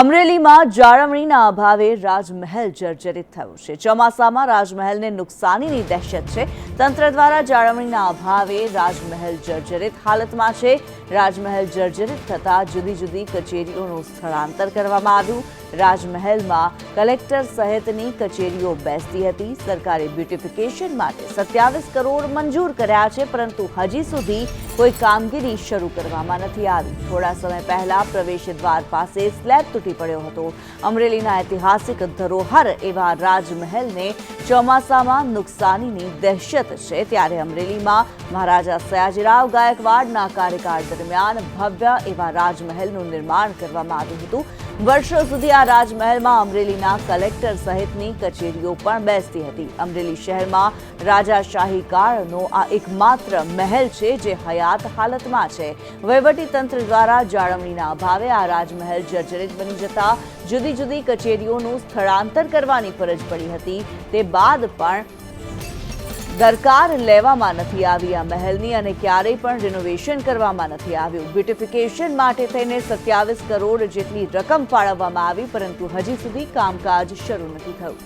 અમરેલીમાં જાળવણીના અભાવે રાજમહેલ જર્જરિત થયો છે. ચોમાસામાં રાજમહેલને નુકસાનીની દહેશત છે. તંત્ર દ્વારા જાળવણીના અભાવે રાજમહેલ જર્જરિત હાલતમાં છે. રાજમહેલ જર્જરિત થતાં જુદી જુદી કચેરીઓનું સ્થળાંતર કરવામાં આવ્યું. રાજમહેલમાં કલેક્ટર સહિતની કચેરીઓ બેસતી હતી. સરકારે બ્યુટિફિકેશન માટે સત્યાવીસ કરોડ મંજૂર કર્યા છે, પરંતુ હજી સુધી કોઈ કામગીરી શરૂ કરવામાં નથી આવી. થોડા સમય પહેલા પ્રવેશ દ્વાર પાસે સ્લેબ તૂટી પડ્યો હતો. અમરેલીના ઐતિહાસિક ધરોહર એવા રાજમહેલને ચોમાસામાં નુકસાનીની દહેશત છે. ત્યારે અમરેલીમાં મહારાજા સયાજીરાવ ગાયકવાડના કાર્યકાળ દરમિયાન ભવ્ય એવા રાજમહેલનું નિર્માણ કરવામાં આવ્યું હતું. વર્ષો સુધી આ રાજમહેલમાં અમરેલીના કલેક્ટર સહિતની કચેરીઓ પણ બેસતી હતી. અમરેલી શહેરમાં રાજાશાહી કાળનો આ એકમાત્ર મહેલ છે જે હયાત હાલતમાં છે. તંત્ર દ્વારા જાળવણીના અભાવે આ રાજમહેલ જર્જરિત બની જતા જુદી જુદી કચેરીઓનું સ્થળાંતર કરવાની ફરજ પડી હતી. તે બાદ પણ દરકાર લેવામાં નથી આવી આ મહેલની અને ક્યારેય પણ રિનોવેશન કરવામાં નથી આવ્યું. બ્યુટિફિકેશન માટે થઈને સત્યાવીસ કરોડ જેટલી રકમ ફાળવવામાં આવી, પરંતુ હજી સુધી કામકાજ શરૂ નથી થયું.